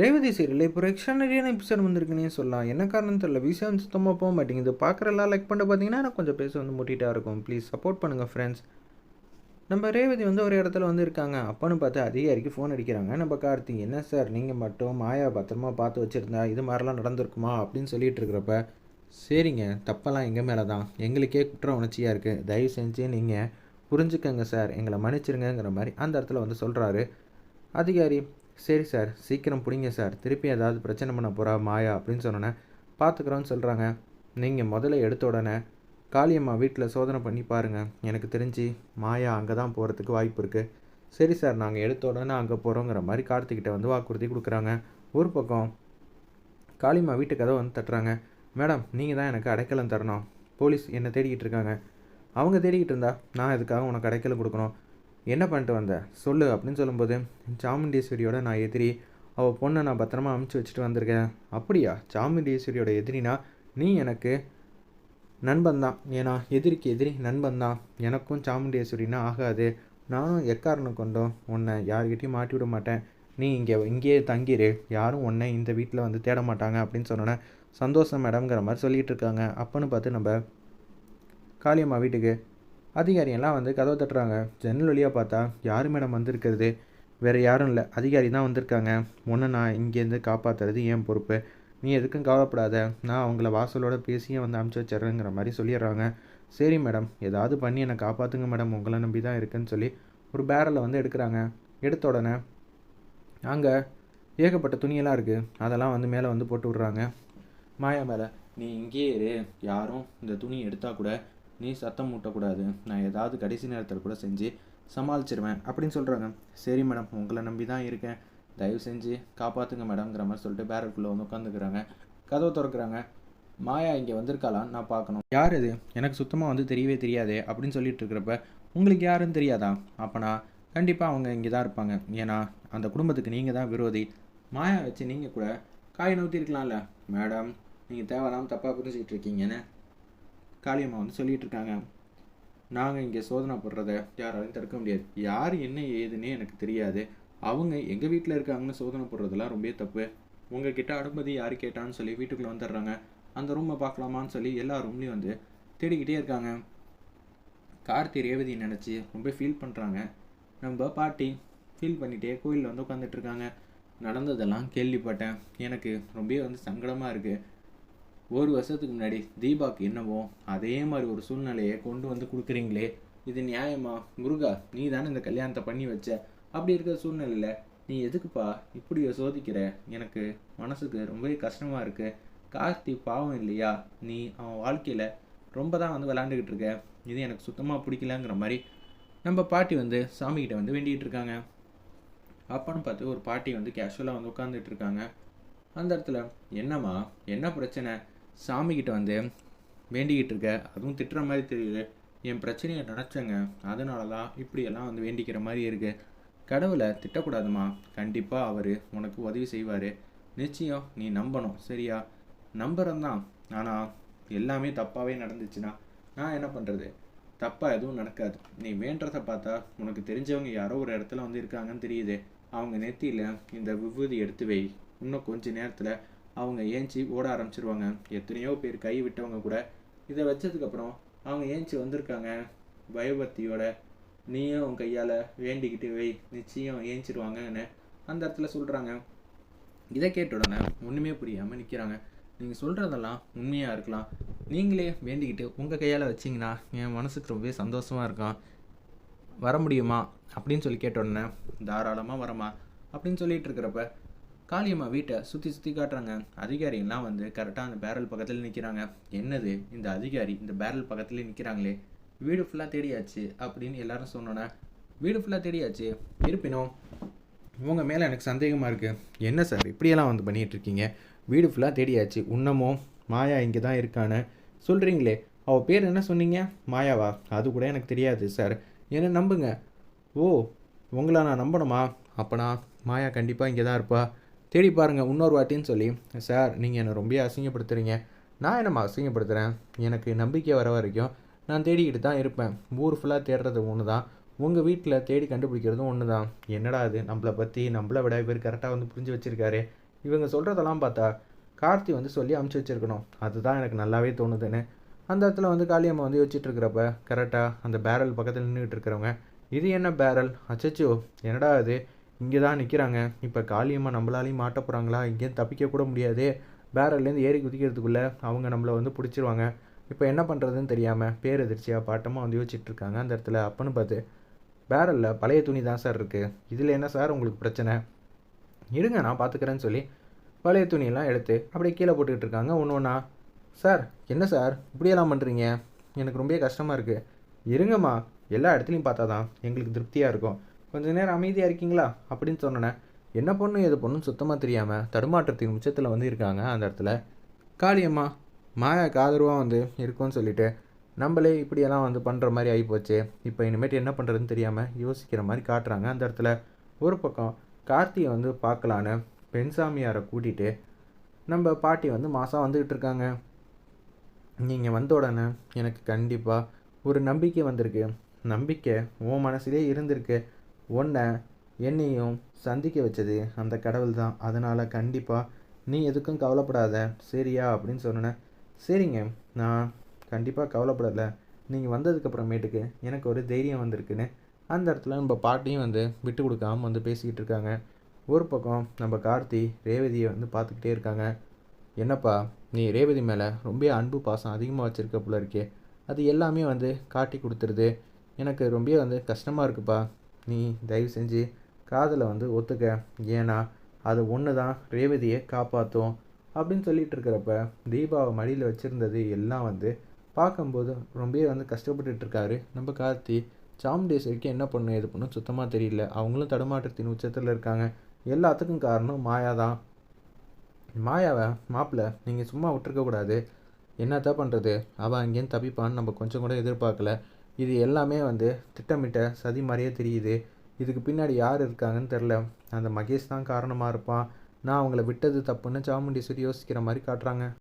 Revathi serial இப்போ எக்ஸ்ட்ரானரியான episode வந்திருக்குன்னே சொல்லலாம். என்ன காரணம் தெரியல. விஷயம் வந்து சுத்தமாக போக மாட்டேங்குது. பார்க்குறலாம் லைக் பண்ணி பார்த்தீங்கன்னா எனக்கு கொஞ்சம் பேச வந்து முட்டிகிட்டா இருக்கும். ப்ளீஸ் சப்போர்ட் பண்ணுங்கள் ஃப்ரெண்ட்ஸ் நம்ம ரேவதி வந்து ஒரு இடத்துல வந்து இருக்காங்க. அப்போன்னு பார்த்து அதிகாரிக்கு ஃபோன் அடிக்கிறாங்க. நம்ம கார்த்திக் என்ன சார் நீங்கள் மட்டும் மாயா பத்திரமா பார்த்து வச்சுருந்தா இது மாதிரிலாம் நடந்திருக்குமா? அப்படின்னு சொல்லிட்டு இருக்கிறப்ப சரிங்க. தப்பெல்லாம் எங்கள் மேலே தான். எங்களுக்கே குற்ற உணர்ச்சியாக இருக்குது தயவு செஞ்சு நீங்கள் புரிஞ்சுக்கங்க சார் எங்களை மன்னிச்சிருங்கிற மாதிரி அந்த இடத்துல வந்து சொல்கிறாரு அதிகாரி சரி சார் சீக்கிரம் பிடிங்க சார். திருப்பி ஏதாவது பிரச்சனை பண்ண போகிறா மாயா அப்படின்னு சொன்னோன்னே பார்த்துக்குறோன்னு சொல்கிறாங்க நீங்கள் முதல்ல எடுத்த உடனே காளியம்மா வீட்டில் சோதனை பண்ணி பாருங்கள் எனக்கு தெரிஞ்சு மாயா அங்கே தான் போகிறதுக்கு வாய்ப்பு இருக்குது சரி சார் நாங்கள் எடுத்த உடனே அங்கே போகிறோங்கிற மாதிரி கார்த்திகிட்ட வந்து வாக்குறுதி கொடுக்குறாங்க. ஒரு பக்கம் காளியம்மா வீட்டு கதவை வந்து தட்டுறாங்க. மேடம் நீங்கள் தான் எனக்கு அடைக்கலம் தரணும். போலீஸ் என்னை தேடிக்கிட்டு இருக்காங்க. அவங்க தேடிக்கிட்டு இருந்தா நான் இதுக்காக உனக்கு அடைக்கலம் கொடுக்கணும்? என்ன பண்ணிட்டு வந்த? சொல்லு அப்படின்னு சொல்லும்போது சாமுண்டீஸ்வரியோட நான் எதிரி. அவள் பொண்ணை நான் பத்திரமா அமுச்சு வச்சுட்டு வந்திருக்கேன். அப்படியா? சாமுண்டீஸ்வரியோட எதிரினா நீ எனக்கு நண்பன் தான் ஏன்னா எதிரிக்கு எதிரி நண்பன் தான் எனக்கும் சாமுண்டீஸ்வரினா ஆகாது. நானும் எக்காரணம் கொண்டோம் உன்னை யார்கிட்டையும் மாட்டி விட மாட்டேன். நீ இங்கே இங்கேயே தங்கிரு. யாரும் உன்னை இந்த வீட்டில் வந்து தேட மாட்டாங்க அப்படின்னு சொன்னோன்னே சந்தோஷம் மேடம்ங்கிற மாதிரி சொல்லிகிட்டு இருக்காங்க. அப்போன்னு பார்த்து நம்ம காளியம்மா வீட்டுக்கு அதிகாரியெல்லாம் வந்து கதவை தட்டுறாங்க. ஜன்னல் வழியாக பார்த்தா யார் மேடம் வந்திருக்கிறது? வேறு யாரும் இல்லை. அதிகாரி தான் வந்திருக்காங்க. ஒன்று நான் இங்கேருந்து காப்பாற்றுறது ஏன் பொறுப்பு. நீ எதுக்கும் கவலைப்படாத. நான் அவங்கள வாசலோட பேசியே வந்து அமுச்சு வச்சிட்றேங்கிற மாதிரி சொல்லிடுறாங்க. சரி மேடம். ஏதாவது பண்ணி என்னை காப்பாற்றுங்க மேடம். உங்களை நம்பி தான் இருக்குன்னு சொல்லி ஒரு பேரலை வந்து எடுக்கிறாங்க. எடுத்த உடனே அங்கே ஏகப்பட்ட துணியெல்லாம் இருக்குது அதெல்லாம் வந்து மேலே வந்து போட்டு விட்றாங்க. மாயா மேலே நீ இங்கேயே இரு. யாரும் இந்த துணி எடுத்தால் கூட நீ சத்தம் மூட்டக்கூடாது நான் ஏதாவது கடைசி நேரத்தில் கூட செஞ்சு சமாளிச்சிருவேன் அப்படின்னு சொல்கிறாங்க சரி மேடம் உங்களை நம்பி தான் இருக்கேன். தயவு செஞ்சு காப்பாற்றுங்க மேடம்ங்கிற மாதிரி சொல்லிட்டு பேரருக்குள்ளே வந்து உட்காந்துக்கிறாங்க கதவை திறக்கிறாங்க. மாயா இங்கே வந்திருக்காளான்னு நான் பார்க்கணும். யார் இது? எனக்கு சுத்தமாக வந்து தெரியவே தெரியாதே அப்படின்னு சொல்லிட்டு இருக்கிறப்ப உங்களுக்கு யாருன்னு தெரியாதா? அப்போனா கண்டிப்பாக அவங்க இங்கே தான் இருப்பாங்க. ஏன்னா அந்த குடும்பத்துக்கு நீங்கள் தான் விரோதி. மாயா வச்சு நீங்கள் கூட காய் நூற்றிருக்கலாம்ல மேடம் நீங்கள் தேவையில்லாமல் தப்பாக புரிஞ்சுக்கிட்டு இருக்கீங்கன்னு காளியம்மா வந்து சொல்லிட்டு இருக்காங்க நாங்கள் இங்கே சோதனை போடுறத யாராலையும் தடுக்க முடியாது. யார் என்ன ஏதுன்னே எனக்கு தெரியாது. அவங்க எங்கள் வீட்டில் இருக்காங்கன்னு சோதனை போடுறதெல்லாம் ரொம்ப தப்பு. உங்ககிட்ட அனுமதி யார் கேட்டான்னு சொல்லி வீட்டுக்குள்ளே வந்துடுறாங்க. அந்த ரூமை பார்க்கலாமான்னு சொல்லி எல்லா ரூம்லேயும் வந்து தேடிக்கிட்டே இருக்காங்க. கார்த்தி ரேவதி நினச்சி ரொம்ப ஃபீல் பண்ணுறாங்க நம்ம பாட்டி ஃபீல் பண்ணிகிட்டே கோயிலில் வந்து உட்காந்துட்டு இருக்காங்க. நடந்ததெல்லாம் கேள்விப்பட்டேன். எனக்கு ரொம்ப வந்து சங்கடமாக இருக்குது ஒரு வருஷத்துக்கு முன்னாடி தீபாக்கு என்னவோ அதே மாதிரி ஒரு சூழ்நிலையை கொண்டு வந்து கொடுக்குறீங்களே. இது நியாயமா? முருகா நீ தானே இந்த கல்யாணத்தை பண்ணி வச்ச? அப்படி இருக்கிற சூழ்நிலையில் நீ எதுக்குப்பா இப்படி சோதிக்கிற? எனக்கு மனசுக்கு ரொம்பவே கஷ்டமாக இருக்குது கார்த்தி பாவம் இல்லையா? நீ அவன் வாழ்க்கையில் ரொம்ப தான் வந்து விளாண்டுக்கிட்டு இருக்க. இது எனக்கு சுத்தமாக பிடிக்கலங்கிற மாதிரி நம்ம பாட்டி வந்து சாமிகிட்ட வந்து வேண்டிகிட்டு இருக்காங்க. அப்பான்னு பார்த்து ஒரு பாட்டி வந்து கேஷுவலாக வந்து உட்காந்துட்டு இருக்காங்க. அந்த இடத்துல என்னம்மா? என்ன பிரச்சனை? சாமிக்கிட்ட வந்து வேண்டிக்கிட்டு இருக்க அதுவும் திட்டுற மாதிரி தெரியுது என் பிரச்சனையை நினச்சேங்க. அதனால தான் இப்படியெல்லாம் வந்து வேண்டிக்கிற மாதிரி இருக்கு. கடவுளை திட்டக்கூடாதுமா? கண்டிப்பாக அவர் உனக்கு உதவி செய்வார். நிச்சயம் நீ நம்பணும் சரியா? நம்புறேன் தான் ஆனால் எல்லாமே தப்பாகவே நடந்துச்சுன்னா நான் என்ன பண்ணுறது தப்பாக எதுவும் நடக்காது. நீ வேண்டதை பார்த்தா உனக்கு தெரிஞ்சவங்க யாரோ ஒரு இடத்துல வந்து இருக்காங்கன்னு தெரியுது. அவங்க நெத்தியில் இந்த விபூதி எடுத்து வை. இன்னும் கொஞ்ச நேரத்தில் அவங்க ஏஞ்சி ஓட ஆரம்பிச்சிருவாங்க. எத்தனையோ பேர் கை விட்டவங்க கூட. இதை வச்சதுக்கப்புறம் அவங்க ஏஞ்சி வந்திருக்காங்க. பயபக்தியோட நீயும் உன் கையால் வேண்டிக்கிட்டு வை. நிச்சயம் ஏஞ்சிருவாங்கன்னு அந்த இடத்துல சொல்கிறாங்க இதை கேட்ட உடனே ஒன்றுமே புரியாமல் நிற்கிறாங்க நீங்கள் சொல்கிறதெல்லாம் உண்மையாக இருக்கலாம். நீங்களே வேண்டிக்கிட்டு உங்கள் கையால் வச்சிங்கன்னா என் மனசுக்கு ரொம்பவே சந்தோஷமாக இருக்கும். வர முடியுமா? அப்படின்னு சொல்லி கேட்ட உடனே தாராளமாக வரமா. அப்படின்னு சொல்லிட்டு இருக்கிறப்ப காளியம்மா வீட்டை சுற்றி சுற்றி காட்டுறாங்க. அதிகாரிகள்லாம் வந்து கரெக்டாக அந்த பேரல் பக்கத்தில் நிற்கிறாங்க என்னது? இந்த அதிகாரி இந்த பேரல் பக்கத்துலேயே நிற்கிறாங்களே வீடு ஃபுல்லாக தேடியாச்சு அப்படின்னு எல்லாரும் சொன்னோன்னே வீடு ஃபுல்லாக தேடியாச்சு. இருப்பினும் இவங்க மேலே எனக்கு சந்தேகமாக இருக்குது என்ன சார் இப்படியெல்லாம் வந்து பண்ணிகிட்டு இருக்கீங்க வீடு ஃபுல்லாக தேடியாச்சு. உன்னமும் மாயா இங்கே தான் இருக்கான்னு சொல்கிறீங்களே அவள் பேர் என்ன சொன்னீங்க? மாயாவா? அது கூட எனக்கு தெரியாது சார் என்ன நம்புங்க. ஓ உங்களை நான் நம்பணுமா? அப்போனா மாயா கண்டிப்பாக இங்கே தான் இருப்பா. தேடி பாருங்கள் இன்னொரு வாட்டின்னு சொல்லி சார் நீங்கள் என்னை ரொம்ப அசிங்கப்படுத்துகிறீங்க நான் என்னம்மா அசிங்கப்படுத்துகிறேன் எனக்கு நம்பிக்கை வர வரைக்கும் நான் தேடிக்கிட்டு தான் இருப்பேன். ஊர் ஃபுல்லாக தேடுறது ஒன்று தான் உங்கள் வீட்டில் தேடி கண்டுபிடிக்கிறதும் ஒன்று தான் என்னடா அது நம்மளை பற்றி நம்மளை விட இவர் கரெக்டாக வந்து புரிஞ்சு வச்சுருக்காரு. இவங்க சொல்கிறதெல்லாம் பார்த்தா கார்த்தி வந்து சொல்லி அமுச்சு வச்சிருக்கணும். அதுதான் எனக்கு நல்லாவே தோணுதுன்னு. அந்த இடத்துல வந்து காளியம்மா வந்து யோசிச்சுட்டு இருக்கிறப்ப கரெக்டாக அந்த பேரல் பக்கத்தில் நின்றுக்கிட்டு இருக்கிறவங்க இது என்ன பேரல் அச்சச்சோ என்னடா இது? இங்கே தான் நிற்கிறாங்க இப்போ காளியம்மா நம்மளாலையும் மாட்ட போகிறாங்களா இங்கேயும் தப்பிக்க கூட முடியாது. பேரல்லேருந்து ஏறி குதிக்கிறதுக்குள்ளே அவங்க நம்மளை வந்து பிடிச்சிருவாங்க. இப்போ என்ன பண்ணுறதுன்னு தெரியாமல் பேரதிர்ச்சியாக பாட்டமாக வந்து யோசிச்சுட்ருக்காங்க அந்த இடத்துல. அப்பன்னு பார்த்து பேரலில் பழைய துணி தான் சார் இருக்குது இதில் என்ன சார் உங்களுக்கு பிரச்சனை? இருங்க நான் பார்த்துக்கிறேன்னு சொல்லி பழைய துணியெல்லாம் எடுத்து அப்படியே கீழே போட்டுக்கிட்டு இருக்காங்க ஒன்று ஒன்றா சார் என்ன சார்? இப்படியெல்லாம் பண்ணுறீங்க எனக்கு ரொம்ப கஷ்டமாக இருக்குது இருங்கம்மா எல்லா இடத்துலையும் பார்த்தா தான் எங்களுக்கு திருப்தியாக இருக்கும். கொஞ்ச நேரம் அமைதியாக இருக்கீங்களா? அப்படின்னு சொன்னேன் என்ன பொண்ணு? எது பொண்ணுன்னு சுத்தமாக தெரியாமல் தடுமாற்றத்தின் உச்சத்தில் வந்து இருக்காங்க அந்த இடத்துல. காளியம்மா மாயா ஆதரவாக வந்து இருக்கும்னு சொல்லிட்டு நம்மளே இப்படியெல்லாம் வந்து பண்ணுற மாதிரி ஆகிப்போச்சு இப்போ இனிமேட்டு என்ன பண்ணுறதுன்னு தெரியாமல் யோசிக்கிற மாதிரி காட்டுறாங்க அந்த இடத்துல. ஒரு பக்கம் கார்த்தியை வந்து பார்க்கலான்னு பெண்சாமியாரை கூட்டிகிட்டு நம்ம பாட்டி வந்து மாதம் வந்துக்கிட்டு இருக்காங்க. நீங்கள் வந்த உடனே எனக்கு கண்டிப்பாக ஒரு நம்பிக்கை வந்திருக்கு. நம்பிக்கை உன் மனசுலேயே இருந்திருக்கு. உன்னை என்னையும் சந்திக்க வச்சது அந்த கடவுள் தான் அதனால் கண்டிப்பாக நீ எதுக்கும் கவலைப்படாத. சரியா? அப்படின்னு சொன்னேன். சரிங்க. நான் கண்டிப்பாக கவலைப்படலை. நீங்கள் வந்ததுக்கப்புறமேட்டுக்கு எனக்கு ஒரு தைரியம் வந்திருக்குன்னு. அந்த இடத்துல நம்ம பாட்டியும் வந்து விட்டு கொடுக்காமல் வந்து பேசிக்கிட்டு இருக்காங்க. ஒரு பக்கம் நம்ம கார்த்தி ரேவதியை வந்து பார்த்துக்கிட்டே இருக்காங்க. என்னப்பா நீ ரேவதி மேலே ரொம்ப அன்பு பாசம் அதிகமாக வச்சுருக்க போல இருக்கே. அது எல்லாமே வந்து காட்டி கொடுத்துருது. எனக்கு ரொம்ப வந்து கஷ்டமாக இருக்குப்பா. நீ தயவு செஞ்சு காதலை வந்து ஒத்துக்க. ஏன்னா அது ஒன்று தான் ரேவதியை காப்பாற்றும் அப்படின்னு சொல்லிட்டு இருக்கிறப்ப தீபாவை மடியில் வச்சுருந்தது எல்லாம் வந்து பார்க்கும்போது ரொம்பவே வந்து கஷ்டப்பட்டுட்டு இருக்காரு. நம்ம கார்த்தி சாமுண்டேஸ்வரிக்கு என்ன பண்ணும் எது பண்ணும் சுத்தமாக தெரியல. அவங்களும் தடுமாற்றத்தின் உச்சத்தில் இருக்காங்க. எல்லாத்துக்கும் காரணம் மாயா தான் மாயாவை மாப்பிள்ளை நீங்கள் சும்மா விட்டுருக்கக்கூடாது என்னத்தான் பண்ணுறது அவள் அங்கேயும் தப்பிப்பான்னு நம்ம கொஞ்சம் கூட எதிர்பார்க்கல. இது எல்லாமே வந்து திட்டமிட்ட சதி மாதிரியே தெரியுது. இதுக்கு பின்னாடி யார் இருக்காங்கன்னு தெரில. அந்த மகேஷ் தான் காரணமாக இருப்பான். நான் அவங்கள விட்டது தப்புன்னு சாமுண்டீஸ்வரி யோசிக்கிற மாதிரி காட்டுறாங்க.